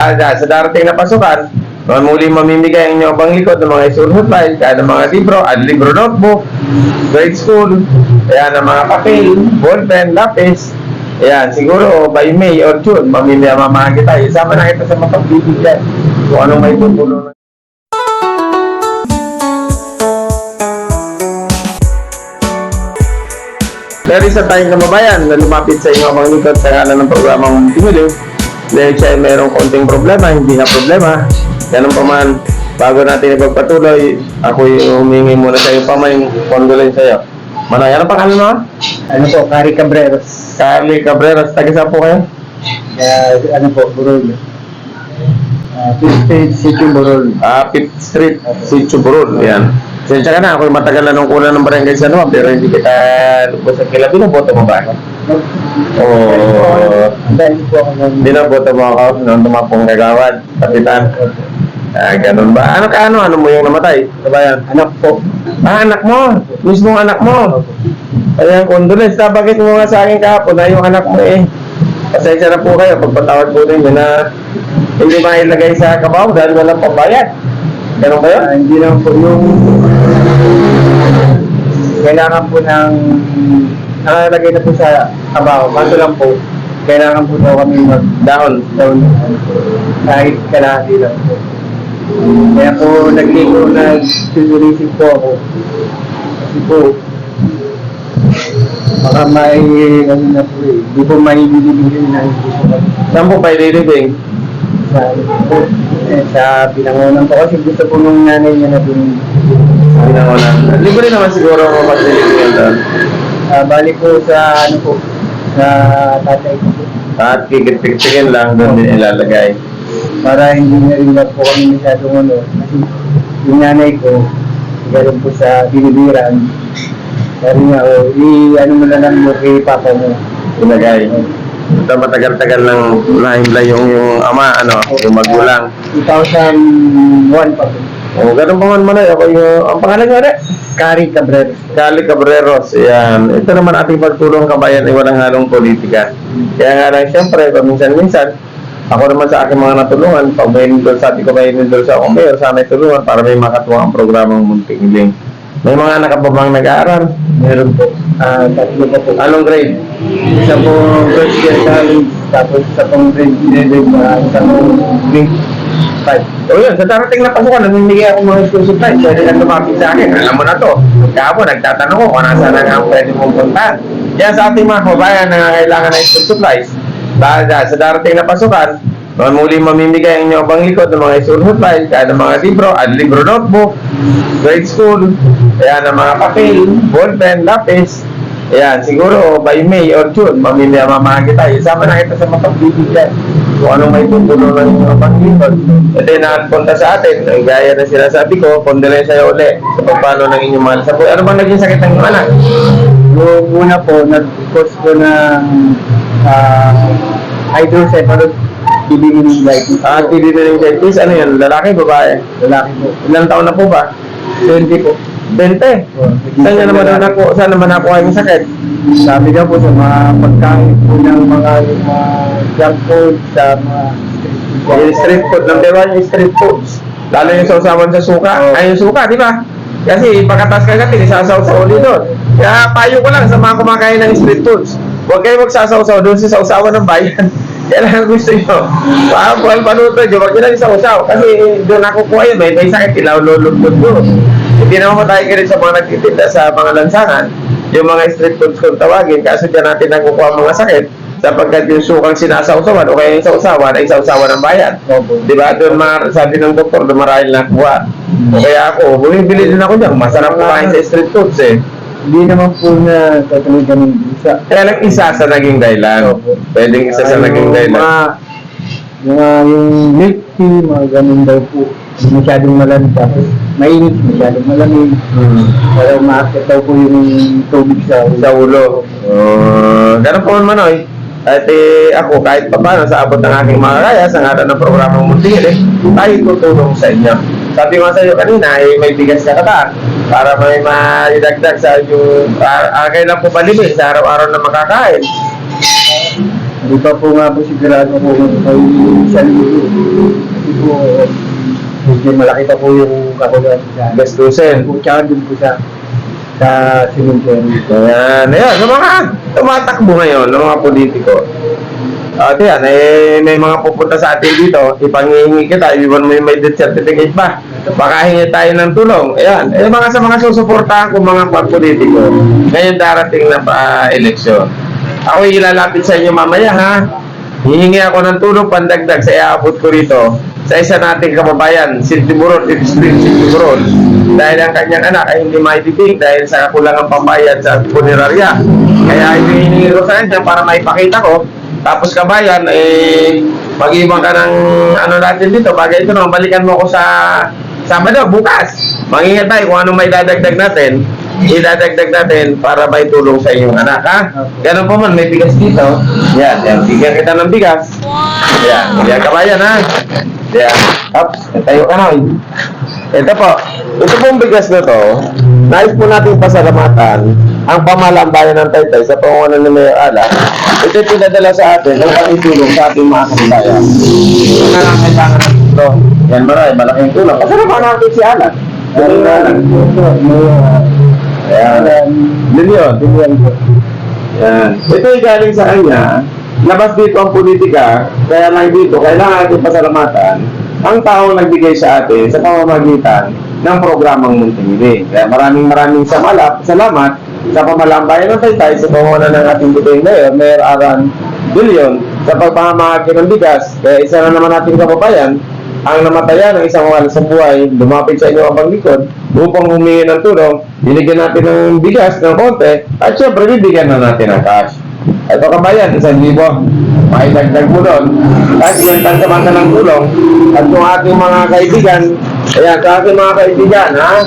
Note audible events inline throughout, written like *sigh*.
Aga, sa darating na pasukan, mga muli mamimigay ang inyong abang likod ng mga school supplies, kaya ng mga libro, at libro notebook, grade school, ayan, ng mga papel, ballpen, lapis, ayan, siguro by May or June, mamimigay mamahan kita, isama na kita sa mapagbibigyan kung anong may tutulong na. There is a tayong kababayan na lumapit sa inyo abang likod sa kanan ng programang Timulong dahil siya ay mayroong konting problema, hindi na problema. Ganun pa man, bago natin ipagpatuloy, ako yung humingi muna sa iyo pa may condolence sa iyo. Manay, ano pangalan mo? Ano po, Kari Cabreros. Carly Cabreras, taga saan po kayo? Uh, ano po, Burol. Uh, Fifth State City, Burol. Ah, Fifth Street, Sitio Burol. Yan. Sensya ka na, ako yung matagal na nung kulang ng barangay sa Nuwa, pero hindi kita lubos sa kilabi, boto mo ba? Oo. Dahil po ako ng... Binaboto mo ako nung tumapong kagawad, kapitan. Ah, ganun ba? Ano ka ano? Ano mo yung namatay? Kabayan? Anak po. Ah, anak mo. Mismong anak mo. Ayan, condolence. Na, bakit mo nga sa akin kahapon na yung anak mo eh. Pasensya na po kayo. Pagpatawad po ninyo na hindi mailagay sa kabaw dahil walang pambayad. Ganun ba yun? Ah, hindi lang po yung... Kailangan po ng... Nakalagay na po sa kabaho. Kaso lang po, kailangan po daw kami mag Dahon. down kahit kalahati lang po. Kaya po nagligo na sinurisip po ako. Kasi po, baka may ano na po eh. Hindi po may bibigyan na hindi po kami Saan po pa ililibing? sa, eh, sa pinangunan po. Kasi gusto po nung nanay niya na din. Pinangunan. Libre naman siguro ako mag-ilibing yun doon. Uh, bali po sa ano po, sa tatay ko po. At kikit-kitin lang doon din ilalagay. Para hindi na rin na po kami masyadong ano. Kasi yung nanay ko, galing po sa binibiran. Sabi nga, oh, i-ano mo na lang mo kay papa mo. Ilagay. Ito matagal-tagal nang nahimla yung, yung ama, ano, yung magulang. 2001 pa po. O, ganun pa man manay. Ako yung, ang pangalan niya rin? Cari Cabrera. Cali Cabreros. Yan. Ito naman ating pagtulong kabayan ay walang halong politika. Kaya nga lang, siyempre, paminsan-minsan, ako naman sa aking mga natulungan, pag may nindol sa ating kabayan nindol sa akong mayor, sana tulungan para may makatuwa ang programang Munting Iling. May mga nakababang nag-aaral. Meron po. Ah, tatlo pa po. Anong grade? Isa po first year college, tapos isa pong grade 11, uh, isa pong grade 5. O yun, sa darating na pasukan, namimigay ako mga school supplies. Pwede na lumapit sa akin. Alam mo na to. Kahapon, nagtatanong ko kung nasa na ang pwede mong puntahan. Yan sa ating mga kabayan na kailangan ng school supplies. Dahil sa darating na pasukan, mga muli mamimigay ang inyong abang likod ng mga school supplies, kaya ng mga libro, at libro notebook, grade school, kaya ng mga papel, ballpen, lapis, Ayan, siguro by May or June, mamimigay mamahan kita. Isama na kita sa mapagbibigyan kung anong may tutulong ng inyong pag-likod. Ito yung nakapunta sa atin. Ang gaya na sinasabi ko, condolence sa'yo uli sa pagpano ng inyong mahal sa buhay. Ano bang naging sakit ng anak? Yung una po, nag-course ko ng uh, hydrocephalus disease Ah, diabetes. Ano yan? Lalaki, babae? Lalaki po. Ilang taon na po ba? 20 po. 20. Saan niya naman na po, saan naman ako yung sakit? Sabi daw po sa mga pagkain po ng mga mga junk food, sa mga Yung street food, number one yung street foods. Lalo yung sausawan sa suka. Oo. Ay, yung suka, di ba? Kasi pagkatas ka gatin, isasaw sa uli doon. Kaya payo ko lang sa mga kumakain ng street foods. Huwag kayo magsasaw-saw doon sa sausawan ng bayan. *laughs* Yan ang gusto nyo. Buwan panuto nyo, huwag nyo lang isaw-saw. Kasi doon ako kuha yun, may, may sakit, kinalulugtod doon. Hindi naman tayo rin sa mga nagtitinda sa mga lansangan. Yung mga street foods kung tawagin, kaso dyan natin nakukuha mga sakit sapagkat yung sukang sinasawsawan o kaya yung sausawan ay sausawan ng bayan. Opo. Di ba? Doon mar sabi ng doktor, doon marahil nakuha. O kaya ako, bumibili din ako dyan. Masarap kumain sa street foods eh. Hindi naman po na tatuloy kami isa. Kaya lang isa sa naging dahilan. Pwedeng isa sa naging dahilan. Mga, mga yung milk tea, mga ganun daw po. Masyadong tapos mainit, masyadong malamig. Hmm. Pero umaakit daw po yung tubig sa Sa ulo. Uh, ganun po man Manoy. At eh, ako, kahit pa paano, sa abot ng aking mga kaya, sa ngalan ng programang Muntingin, eh, tayo tutulong sa inyo. Sabi ko sa iyo kanina, eh, may bigas na kata para may maidagdag sa yung, ah, ah, kailan po balibin sa araw-araw na makakain. Di pa po nga po sigurado po kung may isang linggo. Kasi po, medyo malaki pa po yung kakulan sa Gastusin. tsaka dun po sa sa cemetery. Ayan, ayan, sa mga tumatakbo ngayon, ng mga politiko. At yan, eh, may mga pupunta sa atin dito, ipangihingi kita, iwan mo yung may death certificate ba? Baka hingi tayo ng tulong. Ayan, eh, mga sa mga susuportahan ko mga politiko, ngayon darating na pa-eleksyon. Ako ilalapit sa inyo mamaya, ha? Hihingi ako ng tulong pandagdag sa iaabot ko rito sa isa nating kababayan, si Tiburon, Spring si Tiburon. Dahil ang kanyang anak ay hindi maitibig dahil sa kakulangan pambayad sa punerarya. Kaya hinihingi ko sa kanya para maipakita ko. Tapos kabayan, eh, mag-ibang ka ng ano natin dito. Bagay ito naman, balikan mo ko sa Sabado, bukas. Mangingat tayo kung ano may dadagdag natin. Idadagdag natin para may tulong sa inyong anak, ha? Ganun po man, may bigas dito. Yan, yan. Bigyan kita ng bigas. Yan, yan kabayan, ha? Yan. Ups, tayo ka na. Ito po. Ito pong bigas na to, nais po natin pasalamatan ang pamahalang bayan ng Taytay sa pangunan ni Mayor Ala. Ito pinadala sa atin ang pakitulong sa ating mga kababayan. Ito na lang kailangan natin ito. Yan marami, malaking tulong. Pasalamatan natin si Ala. Ano na lang. Ayan. Milyon. Yan. Ito galing sa kanya. Labas dito ang politika, kaya lang dito, kailangan natin pasalamatan ang taong nagbigay sa atin sa pamamagitan ng programang Muntingiling. Kaya maraming maraming samalap, salamat sa pamalambayan ng Taytay sa pangunan ng ating buting mayor, Mayor Aran Billion, sa pagpamahagi ng bigas. Kaya isa na naman nating kababayan, ang namatayan ng isang wala sa buhay, lumapit sa inyo ang panglikod upang humingi ng tulong, binigyan natin ng bigas ng konti, at syempre bibigyan na natin ng cash. Ito kabayan, isang libo. Maidagdag mo doon. At yan tantaman ng tulong. At kung ating mga kaibigan, ayan, sa aking mga kaibigan, ha,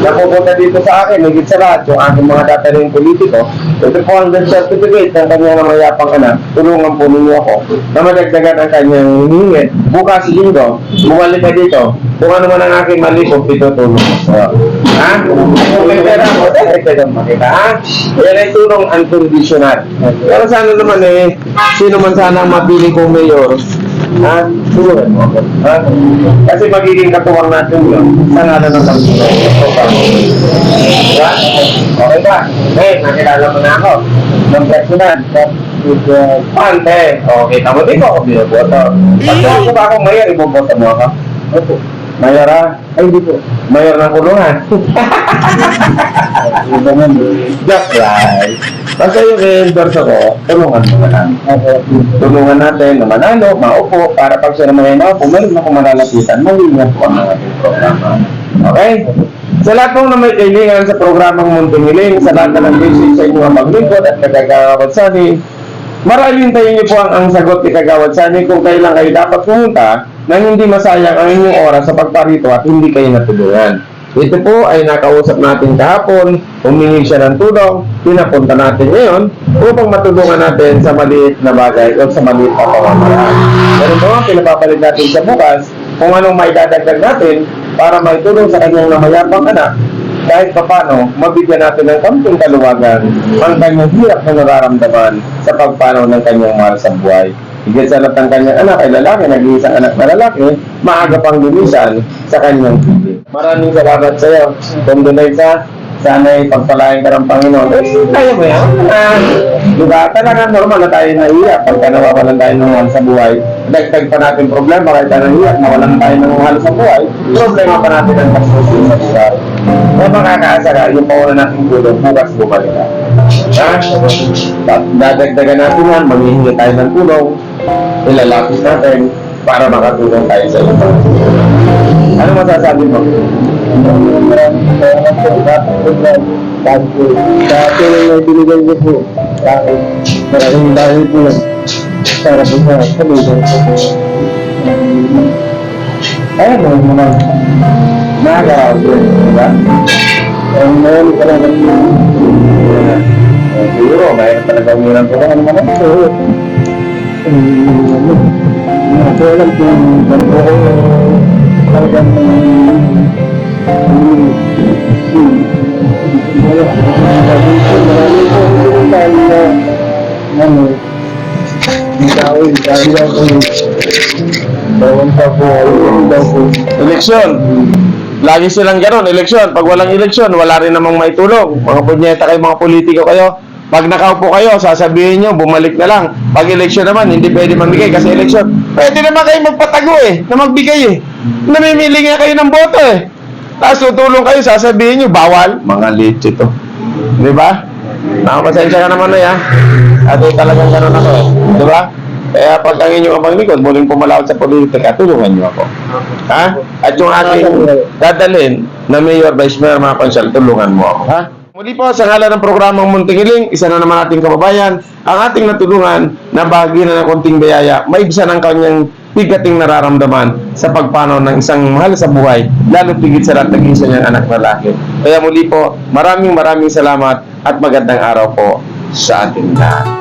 na pupunta dito sa akin, higit sa lahat, yung aking mga dataling politiko, ito po ang death certificate ng kanyang namayapang anak. Tulungan po ninyo ako na madagdagan ang kanyang hingit. Bukas linggo, bumalik ka dito. Kung ano man ang aking mali, kung pitutulong ko sa'yo. Ha? Kung may pera mo, direct ka dyan makita, ha? Yan ay tulong unconditional. Pero sana naman eh, sino man sana ang mapili kong mayor, ha? Ako. Ha? Kasi magiging katuwang natin yun sa ngalan ng pagtulong. Diba? Okay ba? Eh, nakilala mo na ako. Ng personal. Pante. Okay, tamo din ko ako binoboto. Pag ako ba akong mayor, iboboto mo ako? Opo. Mayor ah? Ay, hindi po. Mayor ng kulungan. Iba nga. Just right. Basta yung i-endorse ako, tulungan mo na lang. Tulungan natin na manalo, maupo, para pag naman ay maupo, meron ako malalapitan, mawingan po ang ating programa. Okay? Sa lahat po na may kailangan sa programang Munting Hiling, sa lahat na nag-visit sa inyong paglingkod at nagagawad sa amin, Maraming tayo niyo po ang, ang sagot ni Kagawad Sani kung kailan kayo dapat pumunta nang hindi masayang ang inyong oras sa pagparito at hindi kayo natulungan. Ito po ay nakausap natin kahapon, humingi siya ng tulong, pinapunta natin ngayon upang matulungan natin sa maliit na bagay o sa maliit na pamamaraan. Ganun po ang natin sa bukas kung anong may dadagdag natin para may tulong sa kanyang namayapang anak kahit papano, mabigyan natin ng kamping kaluwagan ang kanyang hirap na nararamdaman sa pagpanaw ng kanyang mahal sa buhay. Higit sa lahat ng kanyang anak ay lalaki, nag-iisang anak na lalaki, maaga pang lumisan sa kanyang piling. Maraming salamat sa iyo. Kung dunay sa sana'y pagpalain ka ng Panginoon. Eh, kaya mo yan. Ah, diba? Talaga normal na tayo naiiyak pagka nawawalan tayo ng mahal sa buhay. Dagdag pa natin problema kahit tayo naiiyak, nawalan tayo ng mahal sa buhay. Problema pa natin ang pagsusunod sa buhay. Kaya makakaasa ka, yung pauna natin tulong, bukas bumalik. Ha? Da- Dadagdagan natin yan, maghihingi tayo ng tulong, ilalapis natin para makatulong tayo sa iba. Ano masasabi mo? Po. Dahil po sa tulong na binigay niyo po akin. Maraming dahil po para po sa pamilya ko. Ayun mo naman. Nakakaraw din, di ba? Ang maraming salamat po. Eh, Siguro, mayroon talaga umilang tulong. Ano naman? Oo. Hindi ko alam kung po ako talagang ano, Yung tao, yung tao daw po. Bawang pa po. Eleksyon. Lagi silang gano'n, eleksyon. Pag walang eleksyon, wala rin namang may tulong. Mga punyeta kayo, mga politiko kayo. Pag nakaupo kayo, sasabihin nyo, bumalik na lang. Pag eleksyon naman, hindi pwede mamigay kasi eleksyon. Pwede naman kayo magpatago eh, na magbigay eh. Namimili nga kayo ng boto eh. Tapos tutulong kayo, sasabihin nyo, bawal. Mga leche to. Di ba? Nakapasensya ka naman na ya. At eh, talagang gano'n ako eh. Di ba? Kaya pag ang inyong abang likod, muling pumalawat sa politika, tulungan nyo ako. Ha? At yung aking dadalhin na Mayor, Vice Mayor, mga konsyal, tulungan mo ako. Ha? Muli po, sa ngalan ng programang Muntingiling, isa na naman ating kababayan, ang ating natulungan na bahagi na ng konting biyaya, may isa ng kanyang bigating nararamdaman sa pagpanaw ng isang mahal sa buhay, lalo tigit sa lahat naging isa niyang anak na laki. Kaya muli po, maraming maraming salamat at magandang araw po sa ating lahat.